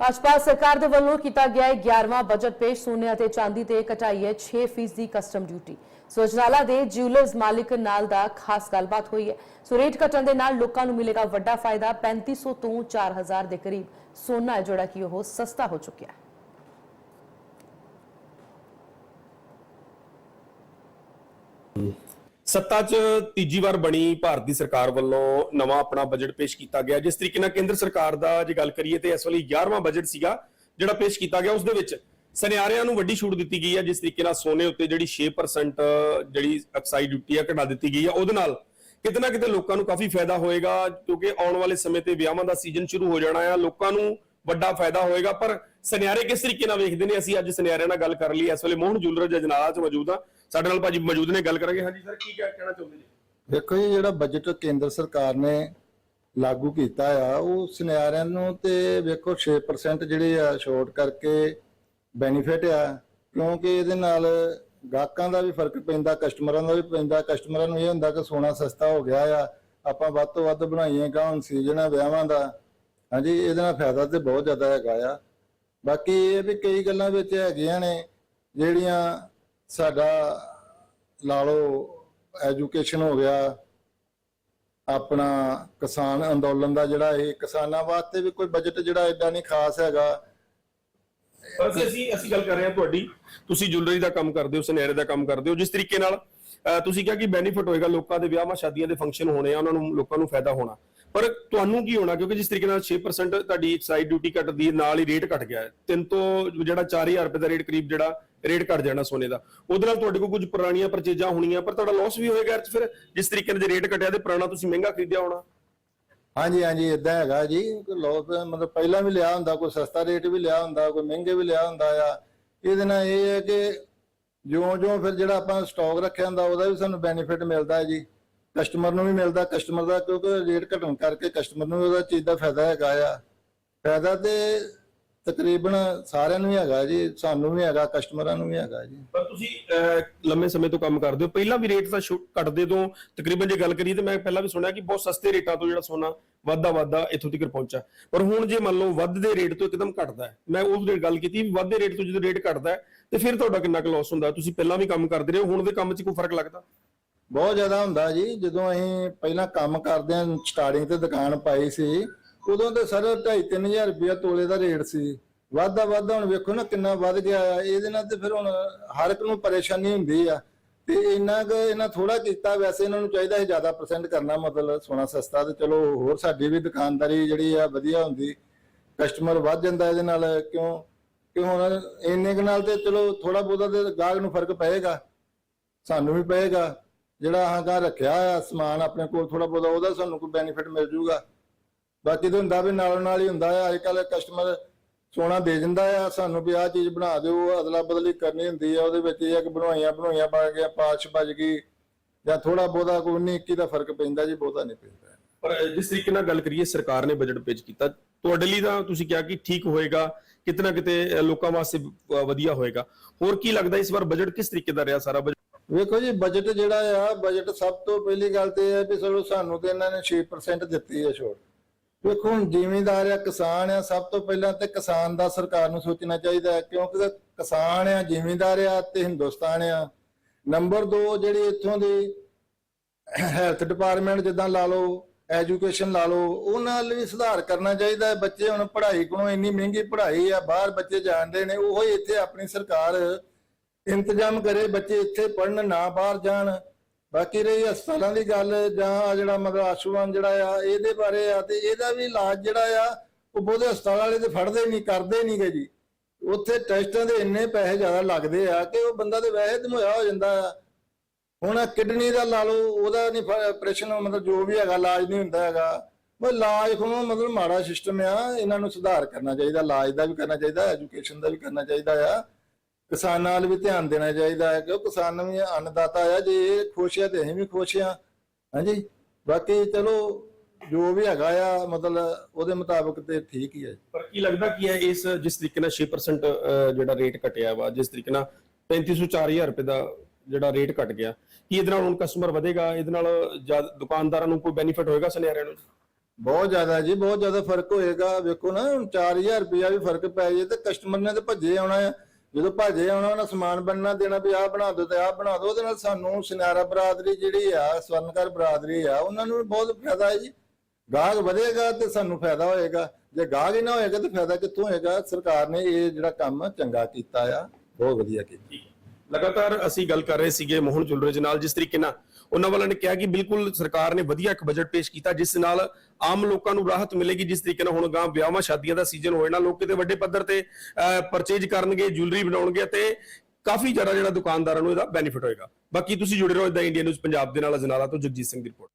ਭਾਜਪਾ ਸਰਕਾਰ ਦੇ ਵੱਲੋਂ ਕੀਤਾ ਗਿਆ 11ਵਾਂ ਬਜਟ ਪੇਸ਼। ਸੋਨੇ ਅਤੇ ਚਾਂਦੀ ਤੇ ਘਟਾਈ ਹੈ 6% ਫੀਸਦੀ ਕਸਟਮ ਡਿਊਟੀ। ਸੋਜਨਾਲਾ ਦੇ ਜਿਊਲਰਸ ਮਾਲਿਕ ਨਾਲ ਦਾ ਖਾਸ ਗੱਲਬਾਤ ਹੋਈ ਹੈ। ਸੋ ਰੇਟ ਘਟਣ ਦੇ ਨਾਲ ਲੋਕਾਂ ਨੂੰ ਮਿਲੇਗਾ ਵੱਡਾ ਫਾਇਦਾ। 3500 ਤੋਂ 4000 ਦੇ ਕਰੀਬ ਸੋਨਾ ਹੈ, ਜਿਹੜਾ ਕਿ ਉਹ ਸਸਤਾ ਹੋ ਚੁੱਕਿਆ ਹੈ। ਸੱਤਾ 'ਚ ਤੀਜੀ ਵਾਰ ਬਣੀ ਭਾਰਤ ਦੀ ਸਰਕਾਰ ਵੱਲੋਂ ਨਵਾਂ ਆਪਣਾ ਬਜਟ ਪੇਸ਼ ਕੀਤਾ ਗਿਆ। ਜਿਸ ਤਰੀਕੇ ਨਾਲ ਕੇਂਦਰ ਸਰਕਾਰ ਦਾ ਜੇ ਗੱਲ ਕਰੀਏ ਤੇ ਇਸ ਵੇਲੇ 11ਵਾਂ ਬਜਟ ਸੀਗਾ ਜਿਹੜਾ ਪੇਸ਼ ਕੀਤਾ ਗਿਆ, ਉਸ ਦੇ ਵਿੱਚ ਸਨਿਆਰਿਆਂ ਨੂੰ ਵੱਡੀ ਛੂਟ ਦਿੱਤੀ ਗਈ ਹੈ। ਜਿਸ ਤਰੀਕੇ ਨਾਲ ਸੋਨੇ ਉੱਤੇ ਜਿਹੜੀ 6% ਜਿਹੜੀ ਐਕਸਾਈਜ਼ ਡਿਊਟੀ ਆ ਘਟਾ ਦਿੱਤੀ ਗਈ ਹੈ। ਉਹਦੇ ਨਾਲ ਕਿਤੇ ਨਾ ਕਿਤੇ ਲੋਕਾਂ ਨੂੰ ਕਾਫੀ ਫਾਇਦਾ ਹੋਏਗਾ, ਕਿਉਂਕਿ ਆਉਣ ਵਾਲੇ ਸਮੇਂ ਤੇ ਵਿਆਹਾਂ ਦਾ ਸੀਜ਼ਨ ਸ਼ੁਰੂ ਹੋ ਜਾਣਾ ਆ। ਲੋਕਾਂ ਨੂੰ ਵੱਡਾ ਫਾਇਦਾ ਹੋਏਗਾ, ਪਰ ਸੁਨਿਆਰੇ ਕਿਸ ਤਰੀਕੇ ਨਾਲ ਵੇਖਦੇ ਨੇ? ਅਸੀਂ ਅੱਜ ਸੁਨਿਆਰਿਆਂ ਨਾਲ ਗੱਲ ਕਰ ਲਈ, ਇਸ ਵੇਲੇ ਮੋਹਨ ਜੁਲਰ ਜਜਨਾਲਾ 'ਚ ਮੌਜੂਦ ਆ। ਸਾਡੇ ਨਾਲ ਭਾਜੀ ਮੌਜੂਦ ਨੇ, ਗੱਲ ਕਰਾਂਗੇ। ਹਾਂਜੀ ਸਰ ਕੀ ਕਹਿਣਾ ਚਾਹੁੰਦੇ ਜੀ ਦੇਖੋ ਜੀ, ਜਿਹੜਾ ਬਜਟ ਕੇਂਦਰ ਸਰਕਾਰ ਨੇ ਲਾਗੂ ਕੀਤਾ ਆ, ਉਹ ਸੁਨਿਆਰਿਆਂ ਨੂੰ ਤੇ ਵੇਖੋ 6% ਜਿਹੜੇ ਆ ਛੋਟ ਕਰਕੇ ਬੈਨੀਫਿਟ ਆ, ਕਿਉਂਕਿ ਇਹਦੇ ਨਾਲ ਗਾਹਕਾਂ ਦਾ ਵੀ ਫ਼ਰਕ ਪੈਂਦਾ ਕਸਟਮਰਾਂ ਦਾ ਵੀ ਪੈਂਦਾ। ਕਸਟਮਰਾਂ ਨੂੰ ਇਹ ਹੁੰਦਾ ਕਿ ਸੋਨਾ ਸਸਤਾ ਹੋ ਗਿਆ ਆ, ਆਪਾਂ ਵੱਧ ਤੋਂ ਵੱਧ ਬਣਾਈਏ ਗਾ ਹੁਣ ਸੀਜ਼ਨ ਆ, ਵਿਆਹਾਂ ਦਾ। ਹਾਂਜੀ, ਇਹਦੇ ਨਾਲ ਫਾਇਦਾ ਤੇ ਬਹੁਤ ਜ਼ਿਆਦਾ ਹੈਗਾ ਆ। ਬਾਕੀ ਇਹ ਵੀ ਕਈ ਗੱਲਾਂ ਵਿੱਚ ਹੈਗੀਆਂ ਨੇ, ਜਿਹੜੀਆਂ ਸਾਡਾ ਲਾ ਲਓ ਐਜੂਕੇਸ਼ਨ ਹੋ ਗਿਆ, ਆਪਣਾ ਕਿਸਾਨ ਅੰਦੋਲਨ ਦਾ ਜਿਹੜਾ ਇਹ ਕਿਸਾਨਾਂ ਵਾਸਤੇ ਵੀ ਕੋਈ ਬਜਟ ਜਿਹੜਾ ਐਡਾ ਨਹੀਂ ਖਾਸ ਹੈਗਾ। ਅਸੀਂ ਅਸੀਂ ਗੱਲ ਕਰ ਰਹੇ ਹਾਂ ਤੁਹਾਡੀ। ਤੁਸੀਂ ਜੁਲਰੀ ਦਾ ਕੰਮ ਕਰਦੇ ਹੋ, ਸੁਨਹਿਰੇ ਦਾ ਕੰਮ ਕਰਦੇ ਹੋ, ਜਿਸ ਤਰੀਕੇ ਨਾਲ ਤੁਸੀਂ ਕਿਹਾ ਕਿ ਬੈਨੀਫਿਟ ਹੋਏਗਾ ਲੋਕਾਂ ਦੇ ਵਿਆਹਾਂ ਸ਼ਾਦੀਆਂ ਦੇ ਫੰਕਸ਼ਨ ਹੋਣੇ ਆ, ਉਹਨਾਂ ਨੂੰ ਲੋਕਾਂ ਨੂੰ ਫਾਇਦਾ ਹੋਣਾ। ਪਰ ਤੁਹਾਨੂੰ ਕੀ ਹੋਣਾ? ਕਿਉਂਕਿ ਜਿਸ ਤਰੀਕੇ ਨਾਲ 6% ਤੁਹਾਡੀ ਐਕਸਾਈਜ਼ ਡਿਊਟੀ ਘਟਦੀ ਹੈ ਨਾਲ ਹੀ ਰੇਟ ਘਟ ਗਿਆ ਹੈ। ਤਿੰਨ ਤੋਂ ਜਿਹੜਾ 4000 ਰੁਪਏ ਦਾ ਰੇਟ ਕਰੀਬ ਜਿਹੜਾ ਰੇਟ ਘਟ ਜਾਣਾ ਸੋਨੇ ਦਾ। ਉਹਦੇ ਨਾਲ ਤੁਹਾਡੇ ਕੋਲ ਕੁਝ ਪੁਰਾਣੀਆਂ ਪਰਚੇਜਾਂ ਹੋਣੀਆਂ, ਪਰ ਤੁਹਾਡਾ ਲਾਸ ਵੀ ਹੋਏਗਾ ਇਹ ਫਿਰ ਜਿਸ ਤਰੀਕੇ ਨਾਲ ਜੇ ਰੇਟ ਘਟਿਆ ਤੇ ਪੁਰਾਣਾ ਤੁਸੀਂ ਮਹਿੰਗਾ ਖਰੀਦਿਆ ਹੋਣਾ। ਹਾਂਜੀ ਹਾਂਜੀ ਇਦਾਂ ਹੈਗਾ ਜੀ। ਲੋਸ ਮਤਲਬ ਪਹਿਲਾਂ ਵੀ ਲਿਆ ਹੁੰਦਾ, ਕੋਈ ਸਸਤਾ ਰੇਟ ਵੀ ਲਿਆ ਹੁੰਦਾ, ਕੋਈ ਮਹਿੰਗੇ ਵੀ ਲਿਆ ਹੁੰਦਾ ਆ। ਇਹਦੇ ਨਾਲ ਇਹ ਹੈ ਕਿ ਜਿਉਂ-ਜਿਉਂ ਫਿਰ ਜਿਹੜਾ ਆਪਾਂ ਸਟਾਕ ਰੱਖਿਆ ਹੁੰਦਾ, ਉਹਦਾ ਵੀ ਸਾਨੂੰ ਬੈਨੀਫਿਟ ਮਿਲਦਾ ਹੈ ਜੀ। ਕਸਟਮਰ ਨੂੰ ਵੀ ਮਿਲਦਾ ਕਸਟਮਰ ਦਾ ਕਿਉਂਕਿ ਰੇਟ ਘਟਣ ਕਰਕੇ ਕਸਟਮਰ ਨੂੰ ਵੀ ਉਹਦਾ ਚੀਜ਼ ਦਾ ਫਾਇਦਾ ਹੈਗਾ ਆ। ਫਾਇਦਾ ਤੇ ਤਕਰੀਬਨ ਸਾਰਿਆਂ ਨੂੰ ਹੀ ਹੈਗਾ ਜੀ ਸਾਨੂੰ ਵੀ ਹੈਗਾ ਕਸਟਮਰਾਂ ਨੂੰ ਵੀ ਹੈਗਾ ਜੀ। ਪਰ ਤੁਸੀਂ ਅਹ, ਲੰਮੇ ਸਮੇਂ ਤੋਂ ਕੰਮ ਕਰਦੇ ਹੋ। ਪਹਿਲਾਂ ਵੀ ਰੇਟ ਤਾਂ ਘਟਦੇ ਤੋਂ ਤਕਰੀਬਨ ਜੇ ਗੱਲ ਕਰੀਏ ਤੇ ਮੈਂ ਪਹਿਲਾਂ ਵੀ ਸੁਣਿਆ ਕਿ ਬਹੁਤ ਸਸਤੇ ਰੇਟਾਂ ਤੋਂ ਜਿਹੜਾ ਸੋਨਾ ਵੱਧਦਾ ਵੱਧਦਾ ਇੱਥੋਂ ਤੱਕ ਪਹੁੰਚਾ ਪਰ ਹੁਣ ਜੇ ਮੰਨ ਲਓ ਵੱਧਦੇ ਰੇਟ ਤੋਂ ਇੱਕਦਮ ਘਟਦਾ ਹੈ। ਮੈਂ ਉਸ ਦੇ ਗੱਲ ਕੀਤੀ ਵੀ ਵੱਧਦੇ ਰੇਟ ਤੋਂ ਜਦੋਂ ਰੇਟ ਘਟਦਾ ਹੈ ਤੇ ਫਿਰ ਤੁਹਾਡਾ ਕਿੰਨਾ ਕੁ ਲਾਸ ਹੁੰਦਾ? ਤੁਸੀਂ ਪਹਿਲਾਂ ਵੀ ਕੰਮ ਕਰਦੇ ਰਹੇ ਹੋ ਹੁਣ ਦੇ ਕੰਮ 'ਚ ਕੋਈ ਫ਼ਰਕ ਲੱਗਦਾ? ਬਹੁਤ ਜ਼ਿਆਦਾ ਹੁੰਦਾ ਜੀ। ਜਦੋਂ ਅਸੀਂ ਪਹਿਲਾਂ ਕੰਮ ਕਰਦੇ ਆਂ ਸਟਾਰਟਿੰਗ ਤੇ ਦੁਕਾਨ ਪਾਈ ਸੀ ਉਦੋਂ ਤੇ ਸਰ 2.5-3000 ਰੁਪਇਆ ਤੋਲੇ ਦਾ ਰੇਟ ਸੀ। ਵਾਧਾ ਵਾਧਾ ਹੁਣ ਵੇਖੋ ਨਾ ਕਿੰਨਾ ਵੱਧ ਗਿਆ ਆ। ਇਹਦੇ ਨਾਲ ਤੇ ਫਿਰ ਹੁਣ ਹਰ ਇੱਕ ਨੂੰ ਪਰੇਸ਼ਾਨੀ ਹੁੰਦੀ ਆ। ਤੇ ਇੰਨਾ ਕੁ ਇਹਨਾਂ ਥੋੜਾ ਕੀਤਾ, ਵੈਸੇ ਇਹਨਾਂ ਨੂੰ ਚਾਹੀਦਾ ਹੈ ਜ਼ਿਆਦਾ ਪਰਸੈਂਟ ਕਰਨਾ, ਮਤਲਬ ਸੋਨਾ ਸਸਤਾ। ਤੇ ਚਲੋ ਹੋਰ ਸਾਡੀ ਵੀ ਦੁਕਾਨਦਾਰੀ ਜਿਹੜੀ ਆ ਵਧੀਆ ਹੁੰਦੀ। ਕਸਟਮਰ ਵੱਧ ਜਾਂਦਾ ਇਹਦੇ ਨਾਲ, ਕਿਉਂ? ਕਿ ਹੁਣ ਇੰਨੇ ਕੁ ਨਾਲ ਤੇ ਚਲੋ ਥੋੜਾ ਬਹੁਤਾ ਤੇ ਗਾਹਕ ਨੂੰ ਫ਼ਰਕ ਪਏਗਾ। ਸਾਨੂੰ ਵੀ ਪਏਗਾ। ਜਿਹੜਾ ਆਹਾਂ ਰੱਖਿਆ ਆ ਸਮਾਨ ਆਪਣੇ ਕੋਲ ਥੋੜਾ ਬਹੁਤਾ, ਉਹਦਾ ਸਾਨੂੰ ਕੋਈ ਬੈਨੀਫਿਟ ਮਿਲ ਜੂਗਾ। ਬਾਕੀ ਤਾਂ ਹੁੰਦਾ ਵੀ ਨਾਲੋਂ ਨਾਲ ਹੀ ਹੁੰਦਾ ਆ ਅੱਜ ਕੱਲ ਕਸਟਮਰ ਸੋਨਾ ਦੇ ਦਿੰਦਾ ਆ ਸਾਨੂੰ ਵੀ ਆਹ ਚੀਜ਼ ਬਣਾ ਦਿਓ ਅਦਲਾ ਬਦਲੀ ਕਰਨੀ ਹੁੰਦੀ ਆ ਉਹਦੇ ਵਿੱਚ ਇਹ ਕਿ ਬਣਵਾਈਆਂ ਬਣਵਾਈਆਂ ਪਾ ਗਿਆ ਪਾਸ਼ ਭੱਜ ਗਈ ਜਾਂ ਥੋੜਾ ਬਹੁਤਾ ਕੋਈ 19 21 ਦਾ ਫ਼ਰਕ ਪੈਂਦਾ ਜੀ ਬਹੁਤਾ ਨਹੀਂ ਪੈਂਦਾ। ਪਰ ਜਿਸ ਤਰੀਕੇ ਨਾਲ ਗੱਲ ਕਰੀਏ ਸਰਕਾਰ ਨੇ ਬਜਟ ਪੇਸ਼ ਕੀਤਾ ਤੁਹਾਡੇ ਲਈ ਤਾਂ ਤੁਸੀਂ ਕਿਹਾ ਕਿ ਠੀਕ ਹੋਏਗਾ ਕਿਤੇ ਨਾ ਕਿਤੇ ਲੋਕਾਂ ਵਾਸਤੇ ਵਧੀਆ ਹੋਏਗਾ। ਹੋਰ ਕੀ ਲੱਗਦਾ ਇਸ ਵਾਰ ਬਜਟ ਕਿਸ ਤਰੀਕੇ ਦਾ ਰਿਹਾ ਸਾਰਾ ਬਜਟ ਵੇਖੋ ਜੀ ਬਜਟ ਜਿਹੜਾ ਆ ਬਜਟ ਸਭ ਤੋਂ ਪਹਿਲੀ ਗੱਲ ਤੇ ਇਹ ਹੈ ਵੀ ਚਲੋ ਸਾਨੂੰ ਤੇ ਇਹਨਾਂ ਨੇ 6% ਦਿੱਤੀ ਹੈ ਛੋਟ। ਵੇਖੋ, ਹੁਣ ਜ਼ਿਮੀਂਦਾਰ ਆ, ਕਿਸਾਨ ਆ, ਸਭ ਤੋਂ ਪਹਿਲਾਂ ਤੇ ਕਿਸਾਨ ਦਾ ਸਰਕਾਰ ਨੂੰ ਸੋਚਣਾ ਚਾਹੀਦਾ ਹੈ, ਕਿਉਂਕਿ ਕਿਸਾਨ ਆ, ਜ਼ਿਮੀਂਦਾਰ ਆ ਤੇ ਹਿੰਦੁਸਤਾਨ ਆ। ਨੰਬਰ 2 ਜਿਹੜੀ ਇੱਥੋਂ ਦੀ ਹੈਲਥ ਡਿਪਾਰਟਮੈਂਟ, ਜਿੱਦਾਂ ਲਾ ਲਓ, ਐਜੂਕੇਸ਼ਨ ਲਾ ਲਓ, ਉਹਨਾਂ ਨਾਲ ਵੀ ਸੁਧਾਰ ਕਰਨਾ ਚਾਹੀਦਾ ਹੈ। ਬੱਚੇ ਹੁਣ ਪੜ੍ਹਾਈ ਕੋਲੋਂ ਇੰਨੀ ਮਹਿੰਗੀ ਪੜ੍ਹਾਈ ਆ, ਬਾਹਰ ਬੱਚੇ ਜਾਣਦੇ ਨੇ, ਉਹ ਇੱਥੇ ਆਪਣੀ ਸਰਕਾਰ ਇੰਤਜ਼ਾਮ ਕਰੇ, ਬੱਚੇ ਇੱਥੇ ਪੜਨ ਨਾ ਬਾਹਰ ਜਾਣ। ਬਾਕੀ ਰਹੀ ਹਸਪਤਾਲਾਂ ਦੀ ਗੱਲ, ਜਾਂ ਜਿਹੜਾ ਮਤਲਬ ਆਸ਼ੂਵਾਨ ਜਿਹੜਾ ਆ, ਇਹਦੇ ਬਾਰੇ ਆ, ਤੇ ਇਹਦਾ ਵੀ ਇਲਾਜ ਜਿਹੜਾ ਆ, ਉਹ ਬਹੁਤੇ ਹਸਪਤਾਲ ਵਾਲੇ ਤੇ ਫੜਦੇ ਨਹੀਂ ਕਰਦੇ ਨਹੀਂਗੇ ਜੀ। ਉੱਥੇ ਟੈਸਟਾਂ ਦੇ ਇੰਨੇ ਪੈਸੇ ਜ਼ਿਆਦਾ ਲੱਗਦੇ ਆ, ਕਿ ਉਹ ਬੰਦਾ ਤੇ ਵੈਸੇ ਧਮੋਇਆ ਹੋ ਜਾਂਦਾ ਆ। ਹੁਣ ਕਿਡਨੀ ਦਾ ਲਾ ਲਓ, ਉਹਦਾ ਨਹੀਂ ਆਪਰੇਸ਼ਨ ਮਤਲਬ ਜੋ ਵੀ ਹੈਗਾ, ਇਲਾਜ ਨਹੀਂ ਹੁੰਦਾ ਹੈਗਾ। ਬਸ ਇਲਾਜ ਕੋਲੋਂ ਮਤਲਬ ਮਾੜਾ ਸਿਸਟਮ ਆ, ਇਹਨਾਂ ਨੂੰ ਸੁਧਾਰ ਕਰਨਾ ਚਾਹੀਦਾ, ਇਲਾਜ ਦਾ ਵੀ ਕਰਨਾ ਚਾਹੀਦਾ ਐਜੂਕੇਸ਼ਨ ਦਾ ਵੀ ਕਰਨਾ ਚਾਹੀਦਾ ਆ। ਕਿਸਾਨਾਂ ਵੱਲ ਵੀ ਧਿਆਨ ਦੇਣਾ ਚਾਹੀਦਾ ਹੈ ਕਿਉਂ ਕਿਸਾਨ ਵੀ ਅੰਨਦਾਤਾ ਆ ਜੇ ਇਹ ਖੁਸ਼ ਆ ਤੇ ਅਸੀਂ ਵੀ ਖੁਸ਼ ਆ। ਹਾਂਜੀ? ਬਾਕੀ ਚਲੋ ਜੋ ਵੀ ਹੈਗਾ ਆ ਮਤਲਬ ਉਹਦੇ ਮੁਤਾਬਕ ਤੇ ਠੀਕ ਹੀ ਹੈ ਪਰ ਕੀ ਲੱਗਦਾ ਕੀ ਹੈ ਇਸ ਜਿਸ ਤਰੀਕੇ ਨਾਲ 6% ਅਹ, ਜਿਹੜਾ ਰੇਟ ਘਟਿਆ ਵਾ ਜਿਸ ਤਰੀਕੇ ਨਾਲ 3500 4000 ਰੁਪਏ ਦਾ ਜਿਹੜਾ ਰੇਟ ਘਟ ਗਿਆ ਕੀ ਇਹਦੇ ਨਾਲ ਹੁਣ ਕਸਟਮਰ ਵਧੇਗਾ? ਇਹਦੇ ਨਾਲ ਦੁਕਾਨਦਾਰਾਂ ਨੂੰ ਕੋਈ ਬੈਨੀਫਿਟ ਹੋਏਗਾ ਸੁਨਿਆਰਿਆਂ ਨੂੰ? ਬਹੁਤ ਜ਼ਿਆਦਾ ਜੀ ਬਹੁਤ ਜ਼ਿਆਦਾ ਫ਼ਰਕ ਹੋਏਗਾ। ਵੇਖੋ ਨਾ ਹੁਣ 4000 ਰੁਪਇਆ ਵੀ ਫ਼ਰਕ ਪੈ ਜੇ ਤੇ ਕਸਟਮਰ ਨੇ ਤੇ ਭੱਜੇ ਆਉਣਾ ਆ। ਜਦੋਂ ਭਾਜੇ ਆਉਣਾ ਉਹਨਾਂ ਸਮਾਨ ਬਣਨਾ ਦੇਣਾ ਵੀ ਆਹ ਬਣਾ ਦਿਓ ਤੇ ਆਹ ਬਣਾ ਦਿਓ। ਉਹਦੇ ਨਾਲ ਸਾਨੂੰ ਸੁਨਿਆਰਾ ਬਰਾਦਰੀ ਜਿਹੜੀ ਆ, ਸਵਰਨਕਾਰ ਬਰਾਦਰੀ ਆ, ਉਹਨਾਂ ਨੂੰ ਬਹੁਤ ਫਾਇਦਾ ਹੈ ਜੀ। ਗਾਹਕ ਵਧੇਗਾ ਤੇ ਸਾਨੂੰ ਫਾਇਦਾ ਹੋਏਗਾ। ਜੇ ਗਾਹਕ ਹੀ ਨਾ ਹੋਏਗਾ ਤੇ ਫਾਇਦਾ ਕਿੱਥੋਂ ਹੋਏਗਾ? ਸਰਕਾਰ ਨੇ ਇਹ ਜਿਹੜਾ ਕੰਮ ਚੰਗਾ ਕੀਤਾ ਆ, ਬਹੁਤ ਵਧੀਆ ਕੀਤਾ। ਲਗਾਤਾਰ ਅਸੀਂ ਗੱਲ ਕਰ ਰਹੇ ਸੀਗੇ ਮੋਹਨ ਚੁਲਰੇਜ ਨਾਲ, ਜਿਸ ਤਰੀਕੇ ਨਾਲ ਉਹਨਾਂ ਵਾਲਿਆਂ ਨੇ ਕਿਹਾ ਕਿ ਬਿਲਕੁਲ ਸਰਕਾਰ ਨੇ ਵਧੀਆ ਇੱਕ ਬਜਟ ਪੇਸ਼ ਕੀਤਾ, ਜਿਸ ਨਾਲ ਆਮ ਲੋਕਾਂ ਨੂੰ ਰਾਹਤ ਮਿਲੇਗੀ, ਜਿਸ ਤਰੀਕੇ ਨਾਲ ਹੁਣ ਗਾਂ ਵਿਆਹਾਂ, ਸ਼ਾਦੀਆਂ ਦਾ ਸੀਜ਼ਨ ਹੋਏ ਨਾ ਲੋਕ ਕਿਤੇ ਵੱਡੇ ਪੱਧਰ ਤੇ ਪਰਚੇਜ ਕਰਨਗੇ ਜੁਐਲਰੀ ਬਣਾਉਣਗੇ ਤੇ ਕਾਫੀ ਜ਼ਿਆਦਾ ਜਿਹੜਾ ਦੁਕਾਨਦਾਰਾਂ ਨੂੰ ਇਹਦਾ ਬੈਨੀਫਿਟ ਹੋਏਗਾ। ਬਾਕੀ ਤੁਸੀਂ ਜੁੜੇ ਰਹੋ ਇਦਾਂ ਇੰਡੀਆ ਨਿਊਜ਼ ਪੰਜਾਬ ਦੇ ਨਾਲ, ਅਜਨਾਲਾ ਤੋਂ ਜਗਜੀਤ ਸਿੰਘ ਦੀ ਰਿਪੋਰਟ